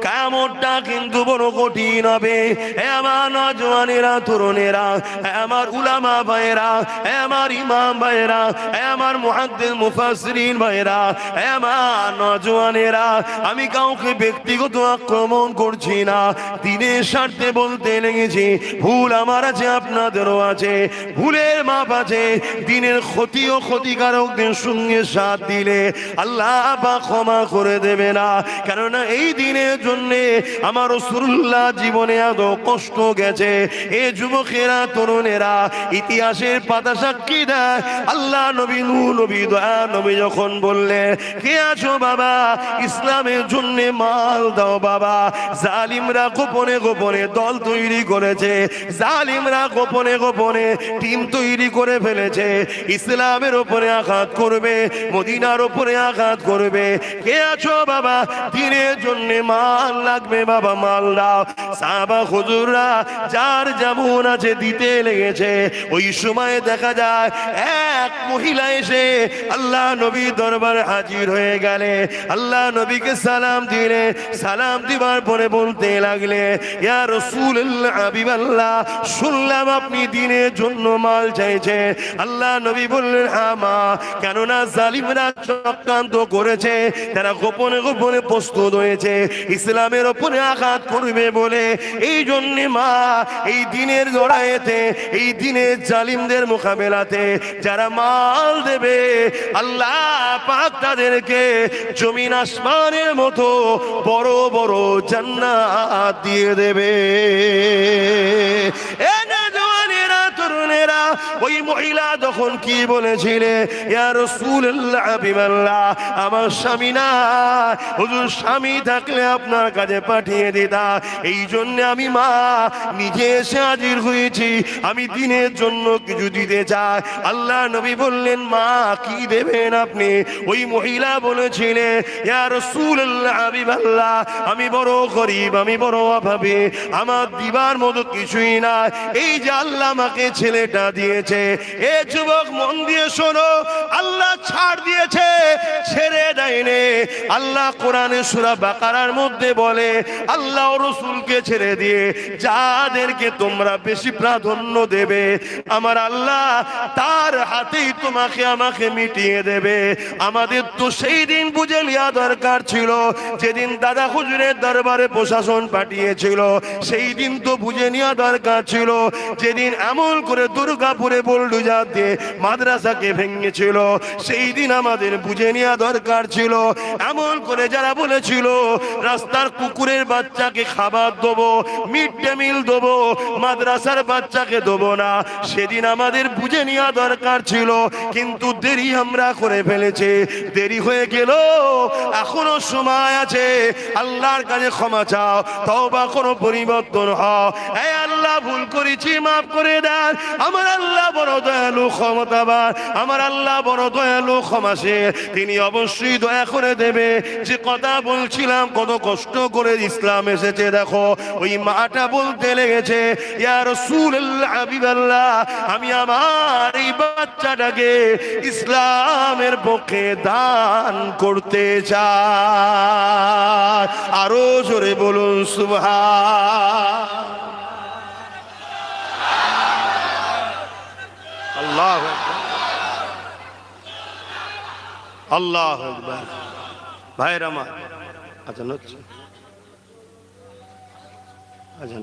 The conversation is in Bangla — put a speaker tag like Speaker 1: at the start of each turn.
Speaker 1: cara. কামড়টা কিন্তু বড় কঠিন হবে। আমার নজওয়ানেরা, তরুণেরা আমার উলামা ভাইয়েরা হে আমার ইমাম ভাইয়েরা হে আমার মুহাদ্দিস, মুফাসসিরিন ভাইয়েরা হে আমার নজওয়ানেরা, আমি কাউকে ব্যক্তিগত আক্রমণ করছি না। দিনের স্বার্থে বলতে লেগেছি, ভুল আমার আছে, আপনাদেরও আছে। ভুলের মাপ আছে, দিনের ক্ষতি ও ক্ষতিকারকদের সঙ্গে সাথ দিলে আল্লাহ বা ক্ষমা করে দেবে না। কেননা এই দিনের জন্য আমার রসুল্লাহ জীবনে এত কষ্ট গেছে। এ যুবকেরা, তরুণেরা, ইতিহাসের পাতা সাক্ষী দেয়। আল্লাহ নবী নূ নবী দয়া, নবী যখন বললে, কে আছো বাবা? ইসলামের জন্য মাল দাও বাবা। জালিমরা গোপনে গোপনে দল তৈরি করেছে। জালিমরা গোপনে গোপনে টিম তৈরি করে ফেলেছে। ইসলামের ওপরে আঘাত করবে, মদিনার উপরে আঘাত করবে। কে আছো বাবা? দিনের জন্য মাল লাগবে বাবা মাল দাও সাহাবা হুজুররা যার যেমন আছে দিতে লেগেছে। ওই সময় দেখা যায় এক মহিলা এসে আল্লাহ নবী দরবারে হাজির হয়ে গেলে, আল্লাহ নবীকে সালাম দিলে, সালাম দিবার পরে বলতে লাগলে শুনলাম আপনি দিনের জন্য মাল চাইছে আল্লাহ নবী বললেন হ্যাঁ মা, কেননা জালিমরা চক্রান্ত করেছে, তারা গোপনে গোপনে প্রস্তুত হয়েছে, ইসলামের ওপরে আঘাত করবে বলে। এই জন্যে মা, এই দিনের লড়াইতে, এই দিনের জালিমদের মোকাবেলাতে, যারা মাল দেবে। আল্লাহ পাক তাদেরকে জমিন আসমানের মতো বড় বড় জান্নাত দিয়ে দেবে। তখন কি বলেছিলে? আমার স্বামী না। হুজুর, স্বামী থাকলে আপনার কাছে পাঠিয়ে দিতা এই জন্য আমি মা, নিজে এসে হাজির হয়েছি। আমি দিনের জন্য কিছু দিতে চাই। আল্লাহ নবী বললেন, মা, কি দেবেন আপনি? ওই মহিলা হাবিবাল্লাহ আমি বড় গরিব, আমি বড় অভাবে, আমার দিবার মতো কিছুই না এই যে আল্লাহ আমাকে ছেলেটা দিয়েছে, এ যুবক, মন দিয়ে শোনো। আল্লাহ ছাড় দিয়েছে, ছেড়ে দেয়নি। আল্লাহ কোরআনে সূরা বাকারার মধ্যে বলে, আল্লাহ রসুলকে ছেড়ে দিয়ে যাদেরকে তোমরা বেশি প্রাধান্য দেবে, আমার আল্লাহ তার হাতেই তোমাকে আমাকে মিটিয়ে দেবে। আমাদের তো সেই দিন বুঝে নেওয়া দরকার ছিল, যেদিন দাদা হুজুরের দরবারে প্রশাসন পাঠিয়েছিল, সেই দিন তো বুঝে নেওয়া দরকার ছিল, যেদিন এমন করে দুর্গাপুরে বোল্ডুজার দিয়ে মাদ্রাসাকে ভেঙেছিল, সেই দিন আমাদের বুঝে নেওয়া দরকার ছিল। এমন করে যারা বলেছিল, রাস্তার কুকুরের বাচ্চাকে খাবার দেবো, মিড ডে মিল দেবো, মাদ্রাসার বাচ্চাকে দেবো না। সেদিন আমাদের বুঝে নেওয়া দরকার ছিল, কিন্তু দেরি আমরা করে ফেলেছি। দেরি হয়ে গেল, এখনও সময় আছে। আল্লাহর কাছে ক্ষমা চাও, তওবা কোনো পরিবর্তন এই আল্লাহ, ভুল করেছি, মাফ করে দেন আমার দয়ালু, ক্ষমতাবান। আমার আল্লাহ বড় দয়ালু ক্ষমাসে তিনি অবশ্যই দয়া করে দেবে। যে কথা বলছিলাম, কত কষ্ট করে ইসলাম এসেছে, দেখো। ওই মাটা বলতে লেগেছে, ইয়া রাসূলুল্লাহ, হাবিবাল্লাহ, আমি আমার এই বাচ্চাটাকে ইসলামের পক্ষে দান করতে চাই। আরও জোরে বলুন, সুবহান। আল্লাহ আল্লাহ ভাইয়ের আমার। আচ্ছা নচ্ছে আচ্ছা